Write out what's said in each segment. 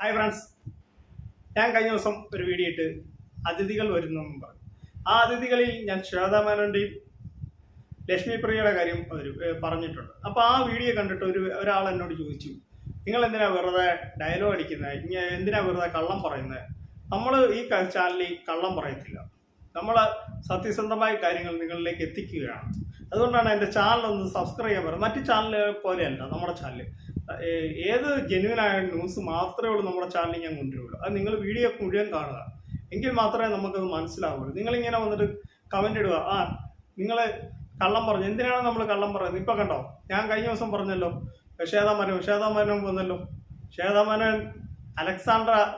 Hi friends ഞാൻ കഴിഞ്ഞ ദിവസം ഒരു വീഡിയോ ഇട്ട് അതിഥികൾ വരുന്നു പറഞ്ഞു ആ അതിഥികളിൽ ഞാൻ ശ്വേതാ മേനോന്റെയും ലക്ഷ്മി പ്രിയയുടെ കാര്യം പറഞ്ഞിട്ടുണ്ട്. അപ്പോൾ ആ വീഡിയോ കണ്ടിട്ട് ഒരു ഒരാൾ എന്നോട് ചോദിച്ചു നിങ്ങൾ എന്തിനാ വെറുതെ ഡയലോഗ് അടിക്കുന്നത് ഇങ്ങനെ എന്തിനാ വെറുതെ കള്ളം പറയുന്നത് നമ്മൾ ഈ ചാനലിൽ കള്ളം പറയത്തില്ല. നമ്മൾ സത്യസന്ധമായ കാര്യങ്ങൾ നിങ്ങളിലേക്ക് എത്തിക്കുകയാണ്. അതുകൊണ്ടാണ് എന്റെ ചാനൽ ഒന്ന് സബ്സ്ക്രൈബ് ചെയ്യാൻ പറയുന്നത്. മറ്റു ചാനലുകൾ പോലെയല്ല നമ്മുടെ ചാനൽ ഏത് ജെന്യൂനായ ന്യൂസ് മാത്രമേ ഉള്ളൂ നമ്മുടെ ചാനലിൽ ഞാൻ കൊണ്ടുവരുള്ളൂ. അത് നിങ്ങൾ വീഡിയോ മുഴുവൻ കാണുക. എങ്കിൽ മാത്രമേ നമുക്കത് മനസ്സിലാവുള്ളൂ. നിങ്ങളിങ്ങനെ വന്നിട്ട് കമന്റ് ഇടുക. ആ നിങ്ങൾ കള്ളം പറഞ്ഞു. എന്തിനാണ് നമ്മൾ കള്ളം പറയുന്നത്? ഇപ്പം കണ്ടോ? ഞാൻ കഴിഞ്ഞ ദിവസം പറഞ്ഞല്ലോ. ശ്വേതാമനം ശ്വേതാമനം വന്നല്ലോ. ശ്വേതാമനൻ അലക്സാണ്ട്ര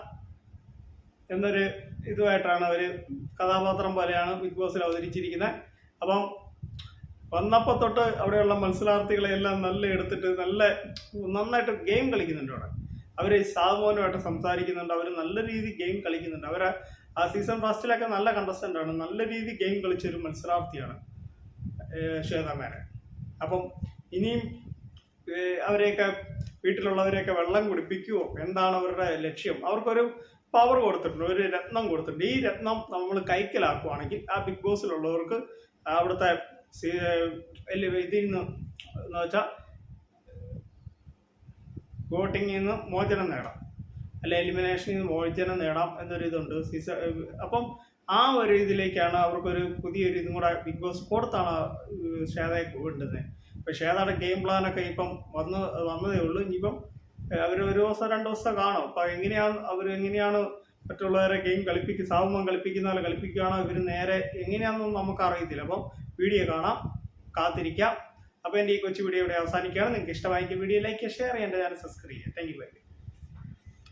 എന്നൊരു ഇതുമായിട്ടാണ് അവർ കഥാപാത്രം പോലെയാണ് ബിഗ് ബോസിൽ അവതരിച്ചിരിക്കുന്നത്. അപ്പം വന്നപ്പോൾ തൊട്ട് അവിടെയുള്ള മത്സരാർത്ഥികളെ എല്ലാം നല്ല എടുത്തിട്ട് നല്ല നന്നായിട്ട് ഗെയിം കളിക്കുന്നുണ്ട് അവിടെ. അവർ സാമോനുമായിട്ട് സംസാരിക്കുന്നുണ്ട്. അവർ നല്ല രീതി ഗെയിം കളിക്കുന്നുണ്ട്. അവർ ആ സീസൺ ഫസ്റ്റിലൊക്കെ നല്ല കണ്ടസ്റ്റന്റ് ആണ്. നല്ല രീതി ഗെയിം കളിച്ച ഒരു മത്സരാർത്ഥിയാണ് ഏഹ് ശ്വേതാ അപ്പം ഇനിയും അവരെയൊക്കെ വീട്ടിലുള്ളവരെയൊക്കെ വെള്ളം കുടിപ്പിക്കുവോ? എന്താണ് അവരുടെ ലക്ഷ്യം? അവർക്കൊരു പവർ കൊടുത്തിട്ടുണ്ട്. ഒരു രത്നം കൊടുത്തിട്ടുണ്ട്. ഈ രത്നം നമ്മൾ കൈക്കലാക്കുവാണെങ്കിൽ ആ ബിഗ് ബോസിലുള്ളവർക്ക് അവിടുത്തെ ഇതിൽ എന്ന് വെച്ചാൽ വോട്ടിങ്ങിൽ നിന്ന് മോചനം നേടാം. അല്ലെ എലിമിനേഷനിൽ നിന്ന് മോചനം നേടാം എന്നൊരു ഇതുണ്ട് സീസ അപ്പം ആ ഒരു ഇതിലേക്കാണ് അവർക്കൊരു പുതിയൊരു ഇതും കൂടെ ബിഗ് ബോസ് കൊടുത്താണ് ഏഹ് വിടുന്നത് ഇപ്പം ശ്വേതയുടെ ഗെയിം പ്ലാനൊക്കെ ഇപ്പം വന്ന് വന്നതേ ഉള്ളൂ. ഇനിയിപ്പം അവർ ഒരു ദിവസം രണ്ട് ദിവസം കാണും. അപ്പം എങ്ങനെയാണ് അവർ എങ്ങനെയാണ് മറ്റുള്ളവരെ ഗെയിം കളിപ്പിക്കും സാവുമ്പം കളിപ്പിക്കുന്ന പോലെ കളിപ്പിക്കുകയാണോ ഇവർ നേരെ എങ്ങനെയാണെന്നൊന്നും നമുക്ക് അറിയത്തില്ല അപ്പം വീഡിയോ കാണാം കാത്തിരിക്കാം. അപ്പോൾ എന്റെ ഈ കൊച്ചു വീഡിയോ ഇവിടെ അവസാനിക്കുകയാണ്. നിങ്ങൾക്ക് ഇഷ്ടമായെങ്കിൽ വീഡിയോ ലൈക്ക് ഷെയർ എന്റെ ചാനൽ സബ്സ്ക്രൈബ് ചെയ്യുക താങ്ക് യു വെരി